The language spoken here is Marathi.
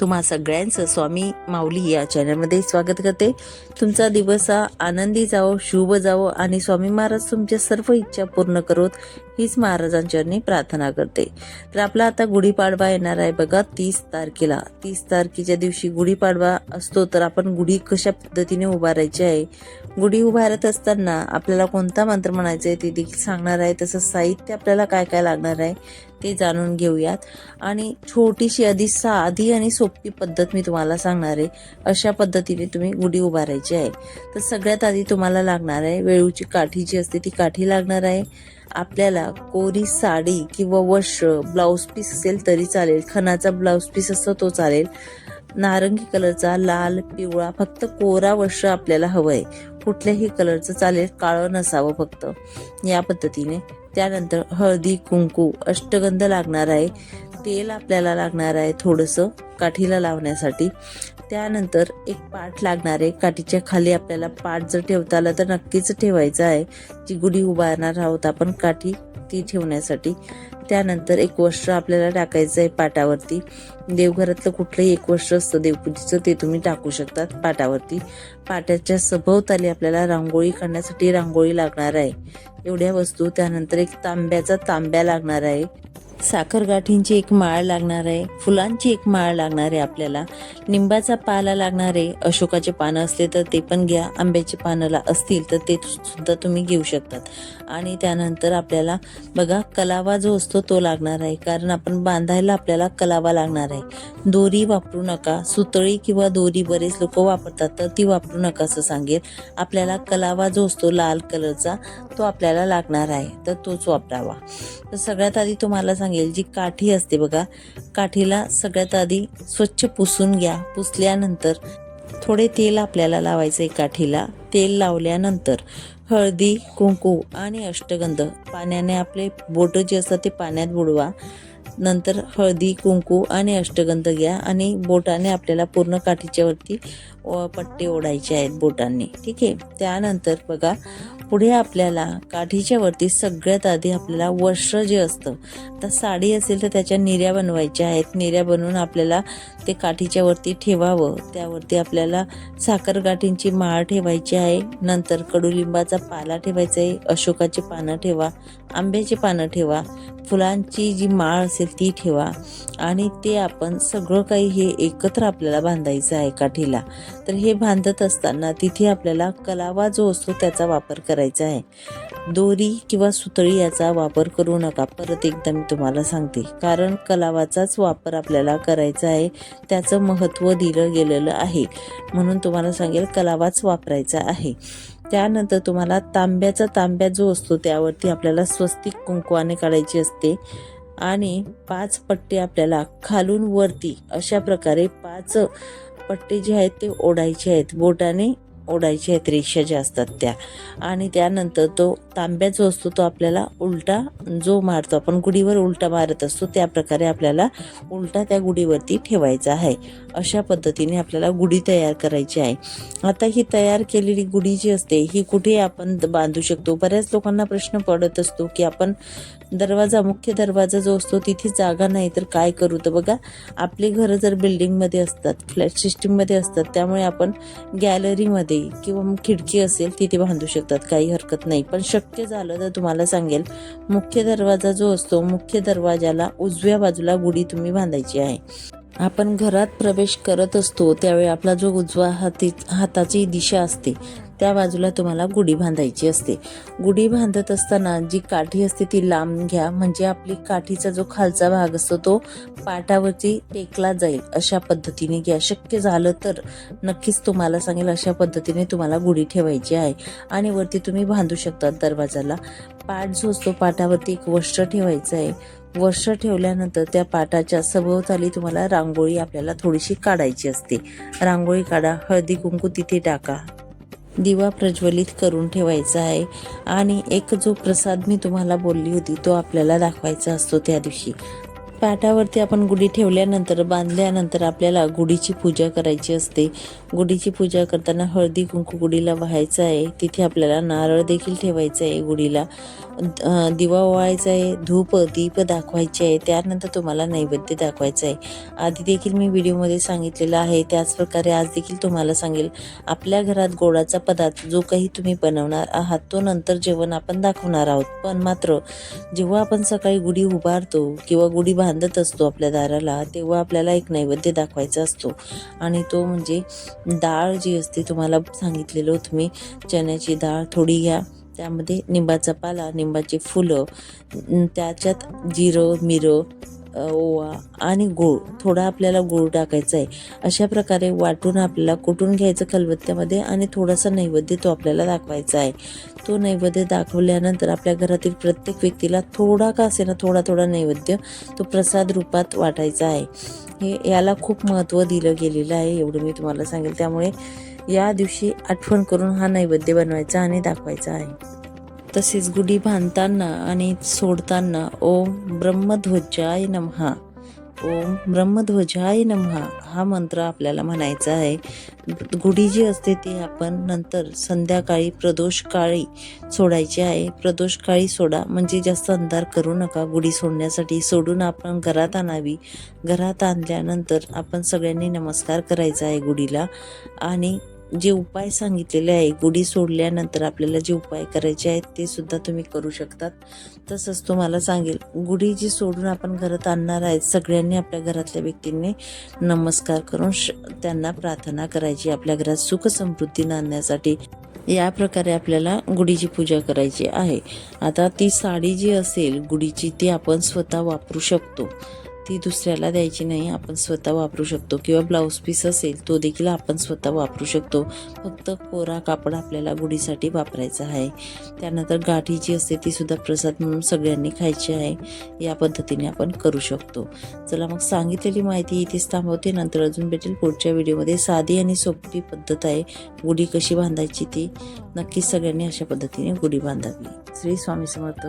तुम्हा सगळ्यांचं स्वामी माऊली या चॅनलमध्ये स्वागत करते. तुमचा दिवस हा आनंदी जावो शुभ जावो आणि स्वामी महाराज तुमच्या सर्व इच्छा पूर्ण करोत हीच महाराजांच्यानी प्रार्थना करते. तर आपला आता गुढीपाडवा येणार आहे बघा तीस तारखेला. तीस तारखेच्या दिवशी गुढीपाडवा असतो तर आपण गुढी कशा पद्धतीने उभारायची आहे? गुढी उभारत असताना आपल्याला कोणता मंत्र म्हणायचा आहे ते देखील सांगणार आहे. तसं साहित्य आपल्याला काय काय लागणार आहे ते जाणून घेऊयात. आणि छोटीशी आधी साधी आणि सोपी पद्धत मी तुम्हाला सांगणार आहे. अशा पद्धतीने तुम्ही गुढी उभारायची आहे. तर सगळ्यात आधी तुम्हाला लागणार आहे वेळूची काठी जी असते ती काठी लागणार आहे. आपल्याला कोरी साडी किंवा वस्त्र ब्लाऊज पीस असेल तरी चालेल. खणाचा ब्लाऊज पीस असतो तो चालेल. नारंगी कलरचा लाल पिवळा फक्त कोरा वस्त्र आपल्याला हवं आहे कुठल्याही कलरचं चालेल काळं नसावं फक्त. या पद्धतीने त्यानंतर हळदी कुंकू अष्टगंध लागणार आहे. तेल आपल्याला लागणार आहे थोडंसं काठीला लावण्यासाठी. त्यानंतर एक पाट लागणार आहे. काठीच्या खाली आपल्याला पाट जर ठेवता आला तर नक्कीच ठेवायचं आहे. जी गुढी उभारणार आहोत आपण काठी. ती ठेवण्यासाठी. त्यानंतर एक वस्त्र आपल्याला टाकायचं आहे पाटावरती. देवघरातलं कुठलंही एक वस्त्र असतं देवपूजेचं ते तुम्ही टाकू शकतात पाटावरती. पाट्याच्या सभोवताली आपल्याला रांगोळी काढण्यासाठी रांगोळी लागणार आहे. एवढ्या वस्तू त्यानंतर एक तांब्याचा तांब्या लागणार आहे. साखर गाठींची एक माळ लागणार आहे फुलांची एक माळ लागणार आहे आपल्याला. निंबाचा पाला लागणार आहे अशोकाचे पानं असले तर ते पण घ्या आंब्याचे पानंला असतील तर ते सुद्धा तुम्ही घेऊ शकतात. आणि त्यानंतर आपल्याला बघा कलावा जो असतो तो लागणार आहे कारण आपण बांधायला आपल्याला कलावा लागणार आहे. दोरी वापरू नका सुतळी किंवा दोरी बरेच लोक वापरतात तर ती वापरू नका असं सांगेल. आपल्याला कलावा जो असतो लाल कलरचा तो आपल्याला लागणार आहे तर तोच वापरावा. तर सगळ्यात आधी तुम्हाला सांगेल जी काठी असते बघा काठीला सगळ्यात आधी स्वच्छ पुसून घ्या. पुसल्यानंतर थोडे तेल आपल्याला लावायचं आहे काठीला. तेल लावल्यानंतर हळदी कुंकू आणि अष्टगंध. पाण्याने आपले बोटं जे असतात ते पाण्यात बुडवा. नंतर हळदी कुंकू आणि अष्टगंध घ्या आणि बोटाने आपल्याला पूर्ण काठीच्या वरती पट्टे ओढायचे आहेत बोटांनी. ठीक आहे? त्यानंतर बघा पुढे आपल्याला काठीच्या वरती सगळ्यात आधी आपल्याला वस्त्र जे असतं तर साडी असेल तर त्याच्या निर्या बनवायच्या आहेत. निर्या बनवून आपल्याला ते काठीच्या वरती ठेवावं. त्यावरती आपल्याला साखर गाठींची माळ ठेवायची आहे. नंतर कडुलिंबाचा पाला ठेवायचा आहे. अशोकाची पानं ठेवा. आंब्याची पानं ठेवा. फुलांची जी माळ असेल ती ठेवा. आणि ते आपण सगळं काही हे एकत्र आपल्याला बांधायचं आहे काठीला. तर हे बांधत असताना तिथे आपल्याला कलावा जो असतो त्याचा वापर करायचा आहे. दोरी किंवा सुतळी याचा वापर करू नका. परत एकदा मी तुम्हाला सांगते. कारण कलावाचाच वापर आपल्याला करायचा आहे. त्याचं महत्त्व दिलं गेलेलं आहे. म्हणून तुम्हाला सांगेल कलावाच वापरायचा आहे. त्यानंतर तुम्हाला तांब्याचा तांब्या जो असतो त्यावरती आपल्याला स्वस्तिक कुंकवाने काढायची असते. आणि पाच पट्टे आपल्याला खालून वरती अशा प्रकारे पाच पट्टे जे आहेत ते ओढायचे आहेत. बोटाने ओढायच्या आहेत रेषा ज्या असतात त्या. आणि त्यानंतर तो तांब्या जो असतो तो आपल्याला उलटा जो मारतो आपण गुढीवर उलटा मारत असतो त्या प्रकारे आपल्याला उलटा त्या गुढीवरती ठेवायचा आहे. अशा पद्धतीने आपल्याला गुढी तयार करायची आहे. आता ही तयार केलेली गुढी जी असते ही कुठे आपण द- बांधू शकतो? बऱ्याच लोकांना प्रश्न पडत असतो की आपण दरवाजा मुख्य दरवाजा जो असतो तिथे जागा नाही तर काय करू? तर बघा आपली घरं जर बिल्डिंगमध्ये असतात फ्लॅट सिस्टीममध्ये असतात त्यामुळे आपण गॅलरीमध्ये किंवा मग खिडकी असेल तिथे बांधू शकतात. काही हरकत नाही. पण शक्य झालं तर तुम्हाला सांगेल मुख्य दरवाजा जो असतो मुख्य दरवाजाला उजव्या बाजूला गुढी तुम्ही बांधायची आहे. आपण घरात प्रवेश करत असतो त्यावेळी आपला जो उजवा हाती हाताची दिशा असते त्या बाजूला तुम्हाला गुढी बांधायची असते. गुढी बांधत असताना जी काठी असते ती लांब घ्या म्हणजे आपली काठीचा जो खालचा भाग असतो तो पाटावरती टेकला जाईल अशा पद्धतीने घ्या. शक्य झालं तर नक्कीच तुम्हाला सांगेल अशा पद्धतीने तुम्हाला गुढी ठेवायची आहे. आणि वरती तुम्ही बांधू शकता दरवाजाला. पाट जो असतो पाटावरती एक वस्त्र ठेवायचं आहे. वर्ष ठेवल्यानंतर त्या पाटाच्या सभोवताली तुम्हाला रांगोळी आपल्याला थोडीशी काढायची असते. रांगोळी काढा हळदी कुंकू तिथे टाका. दिवा प्रज्वलित करून ठेवायचा आहे आणि एक जो प्रसाद मी तुम्हाला बोलली होती तो आपल्याला दाखवायचा असतो त्या दिवशी. पाटावरती आपण गुढी ठेवल्यानंतर बांधल्यानंतर आपल्याला गुढीची पूजा करायची असते. गुढीची पूजा करताना हळदी कुंकू गुढीला व्हायचं आहे. तिथे आपल्याला नारळ देखील ठेवायचं आहे गुढीला. दिवा ओवाळायचा आहे धूप दीप दाखवायचे आहे. त्यानंतर तुम्हाला नैवेद्य दाखवायचं आहे. आधी देखील मी व्हिडिओमध्ये सांगितलेलं आहे. त्याचप्रकारे आज देखील तुम्हाला सांगेल आपल्या घरात गोडाचा पदार्थ जो काही तुम्ही बनवणार आहात तो नंतर जेवण आपण दाखवणार आहोत. पण मात्र जेव्हा आपण सकाळी गुढी उभारतो किंवा गुढी बांधत असतो आपल्या दाराला तेव्हा आपल्याला एक नैवेद्य दाखवायचा असतो. आणि तो म्हणजे डाळ जी असते तुम्हाला सांगितलेलं होतं मी चण्याची डाळ थोडी घ्या. त्यामध्ये निंबाचा पाला निंबाची फुलं त्याच्यात जिरं मिरं ओवा आणि गूळ थोडा आपल्याला गूळ टाकायचा आहे अशा प्रकारे वाटून आपल्याला कुटून घ्यायचं खलबत्त्यामध्ये आणि थोडासा नैवेद्य तो आपल्याला दाखवायचा आहे तो नैवेद्य दाखवल्यानंतर आपल्या घरातील प्रत्येक व्यक्तीला थोडा का असेना थोडा थोडा नैवेद्य तो प्रसाद रूपात वाटायचा आहे हे याला खूप महत्त्व दिलं गेलेलं आहे एवढं मी तुम्हाला सांगेल. त्यामुळे या दिवशी आठवण करून हा नैवेद्य बनवायचा आणि दाखवायचा आहे. तसेच गुढी बांधताना आणि सोडताना ओम ब्रह्मध्वजाय नमहा. ओम ब्रह्मध्वजाय नमहा हा मंत्र आपल्याला म्हणायचा आहे. गुढी जी असते ती आपण नंतर संध्याकाळी प्रदोष काळी सोडायची आहे. प्रदोष काळी सोडा म्हणजे जास्त अंधार करू नका. गुढी सोडण्यासाठी सोडून आपण घरात आणावी. घरात आणल्यानंतर आपण सगळ्यांनी नमस्कार करायचा आहे गुढीला. आणि जे उपाय सांगितलेले आहे गुढी सोडल्यानंतर आपल्याला जे उपाय करायचे आहेत ते सुद्धा तुम्ही करू शकतात. तसंच तुम्हाला सांगेल गुढी जी सोडून आपण घरात आणणार आहेत सगळ्यांनी आपल्या घरातल्या व्यक्तींनी नमस्कार करून श त्यांना प्रार्थना करायची आपल्या घरात सुख समृद्धी नांदण्यासाठी. या प्रकारे आपल्याला गुढीची पूजा करायची आहे. आता ती साडी जी असेल गुढीची ती आपण स्वतः वापरू शकतो. ती दुसऱ्याला द्यायची नाही. आपण स्वतः वापरू शकतो. किंवा ब्लाऊज पीस असेल तो देखील आपण स्वतः वापरू शकतो. फक्त कोरा कापड आपल्याला गुढीसाठी वापरायचा आहे. त्यानंतर गाठी जी असते ती सुद्धा प्रसाद म्हणून सगळ्यांनी खायची आहे. या पद्धतीने आपण करू शकतो. चला मग सांगितलेली माहिती इथेच थांबवते. नंतर अजून भेटेल पुढच्या व्हिडिओमध्ये. साधी आणि सोपी पद्धत आहे. गुढी कशी बांधायची ती नक्कीच सगळ्यांनी अशा पद्धतीने गुढी बांधावी. श्री स्वामी समर्थ.